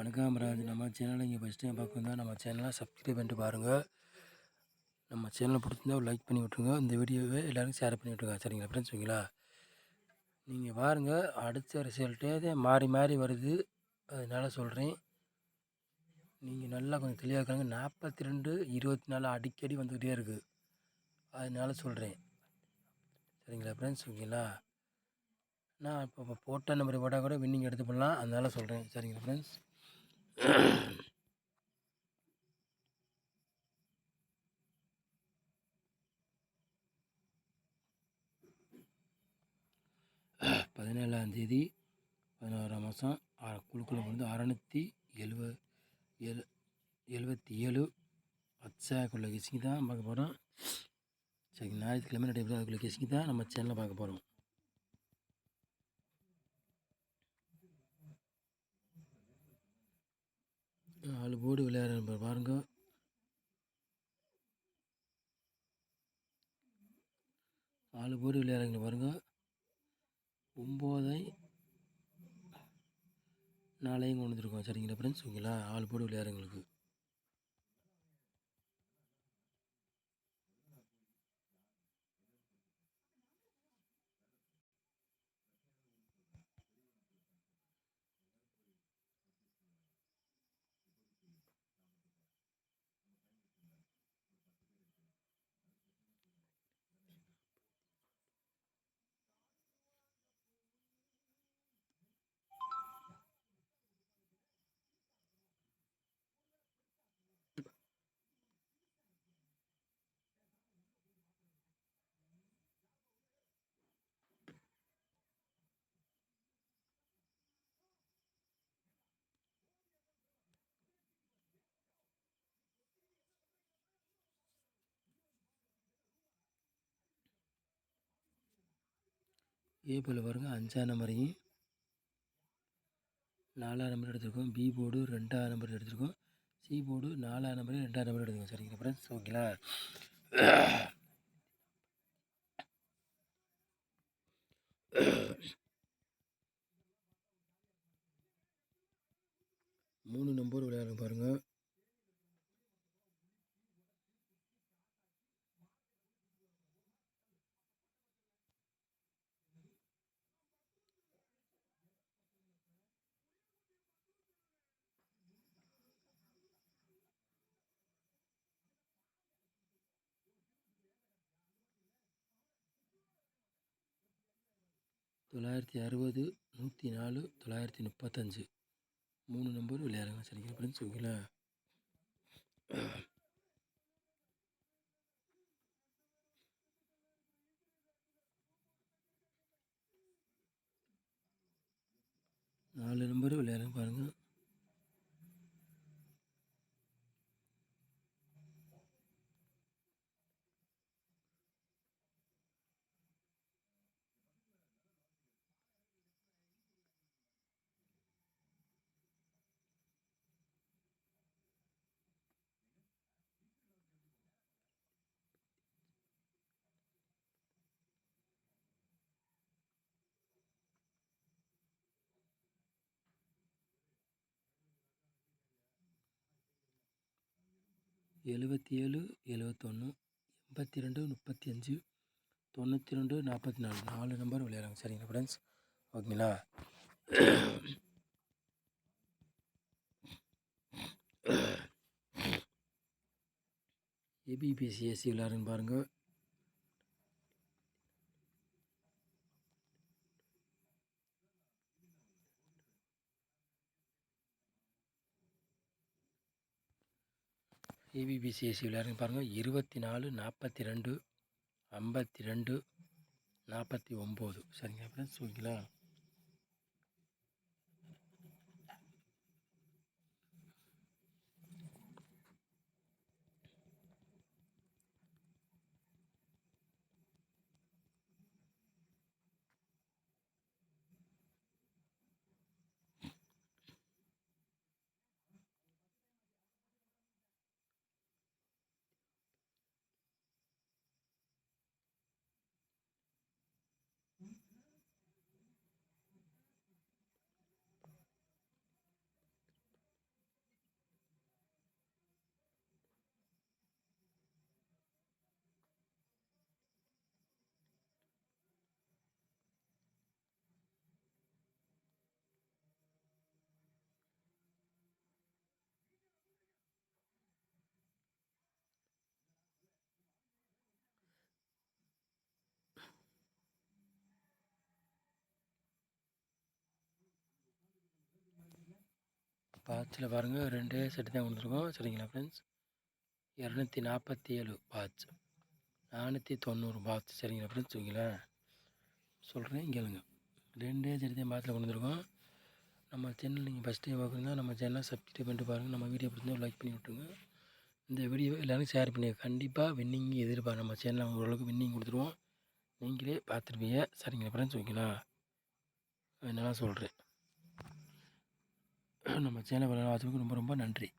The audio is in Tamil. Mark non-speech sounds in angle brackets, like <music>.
கனகாமராஜ் நம்ம சேனலை இங்கே ஃபஸ்ட் டைம் பார்க்குறதா நம்ம சேனலை சப்ஸ்கிரைப் பண்ணிட்டு பாருங்கள் நம்ம சேனலை பிடிச்சிருந்தா ஒரு லைக் பண்ணி விட்ருங்க இந்த வீடியோவை எல்லோரும் ஷேர் பண்ணி விட்ருங்க சரிங்களா ஃப்ரெண்ட்ஸ் ஓகேங்களா நீங்கள் பாருங்க. அடுத்த ரிசல்ட்டே மாறி மாறி வருது. அதனால் சொல்கிறேன் நீங்கள் நல்லா கொஞ்சம் தெளிவாக இருக்காங்க நாற்பத்தி ரெண்டு இருபத்தி நாலு அடிக்கடி வந்துக்கிட்டே இருக்குது அதனால் சொல்கிறேன் சரிங்களா ஃப்ரெண்ட்ஸ் ஓகேங்களா நான் இப்போ போட்ட நம்பர் போட்டால் கூட வின்னிங் எடுத்து பண்ணலாம். அதனால் சொல்கிறேன் சரிங்களா ஃப்ரெண்ட்ஸ் <clears throat> பதினேழாந்தேதி பதினோராம் மாதம் குழுக்குள்ள வந்து அறநூற்றி எழுவ எழு எழுபத்தி ஏழு அச்சாக்குள்ள கெஸிங் தான் பார்க்க போகிறோம் சரி ஞாயிற்றுக்கிழமை நடைபெறும் அதுக்குள்ள கெஸிங் தான் நம்ம சேனலில் பார்க்க போகிறோம் நாலு போர்டு விளையாடுற பாருங்க. நாலு போர்டு விளையாடுறீங்க பாருங்க. ஒம்போதை நாளையும் கொண்டு வந்துருக்கோம். சரிங்களா ஃப்ரெண்ட்ஸ் ஓகேங்களா ஆள் போர்டு விளையாடுறவங்களுக்கு ஏ போல் பாருங்கள் அஞ்சாம் நம்பரையும் நாலாம் நம்பர் எடுத்திருக்கோம். பி போர்டு ரெண்டாம் நம்பர் எடுத்திருக்கோம். சி போர்டு நாலாம் நம்பர் ரெண்டாம் நம்பர் எடுத்துக்கோங்க. சரிங்க ஃப்ரெண்ட்ஸ் ஓகேங்களா? மூணு நம்பர் விளையாடுங்க பாருங்கள் தொள்ளாயிரத்தி அறுபது நூற்றி நாலு தொள்ளாயிரத்தி முப்பத்தஞ்சு. மூணு நம்பர் விளையாடுங்க சரிங்களா ஃப்ரெண்ட்ஸ் ஓகேங்களா? நாலு நம்பர் விளையாடுங்க பாருங்கள் எழுபத்தி ஏழு எழுவத்தொன்று எண்பத்தி ரெண்டு முப்பத்தி அஞ்சு தொண்ணூற்றி ரெண்டு நாற்பத்தி நாலு நாலு நம்பர் விளையாடுறாங்க சரிங்களா ஃப்ரெண்ட்ஸ் ஓகேங்களா ஏபிபிசிஎஸ்சி ஏசி விளையாடுன்னு பாருங்கள் ஏபிபிசிஎஸ்சி விளையாடுங்க பாருங்கள் இருபத்தி நாலு நாற்பத்தி ரெண்டு ஐம்பத்தி ரெண்டு நாற்பத்தி ஒம்பது. சரிங்க ஃப்ரெண்ட்ஸ் ஓகேங்களா பாட்சில் பாருங்கள் ரெண்டே செட்டு தான் கொடுத்துருக்கோம். சரிங்களா ஃப்ரெண்ட்ஸ் இரநூத்தி நாற்பத்தி ஏழு பாட்ச் நானூற்றி தொண்ணூறு பாட்ச் சரிங்களா ஃப்ரெண்ட்ஸ் ஓகேங்களா சொல்கிறேன் கேளுங்க. ரெண்டே செட்டு தான் பாட்சில் கொண்டு வந்திருக்கோம் நம்ம சேனல் நீங்கள் ஃபஸ்ட் டைம் பார்க்குறீங்கன்னா நம்ம சேனலை சப்ஸ்கிரைப் பண்ணிட்டு பாருங்கள் நம்ம வீடியோ பிடிச்சிருந்தா லைக் பண்ணி விட்டுருங்க. இந்த வீடியோ எல்லோரும் ஷேர் பண்ணி கண்டிப்பாக வின்னிங் எதிர்பார். நம்ம சேனலில் ஓரளவுக்கு வின்னிங் கொடுத்துருவோம். நீங்களே பார்த்துருப்பீங்க. சரிங்களா ஃப்ரெண்ட்ஸ் ஓகேங்களா என்னெல்லாம் சொல்கிறேன் நம்ம சேனல் வாட்சுக்கு ரொம்ப ரொம்ப நன்றி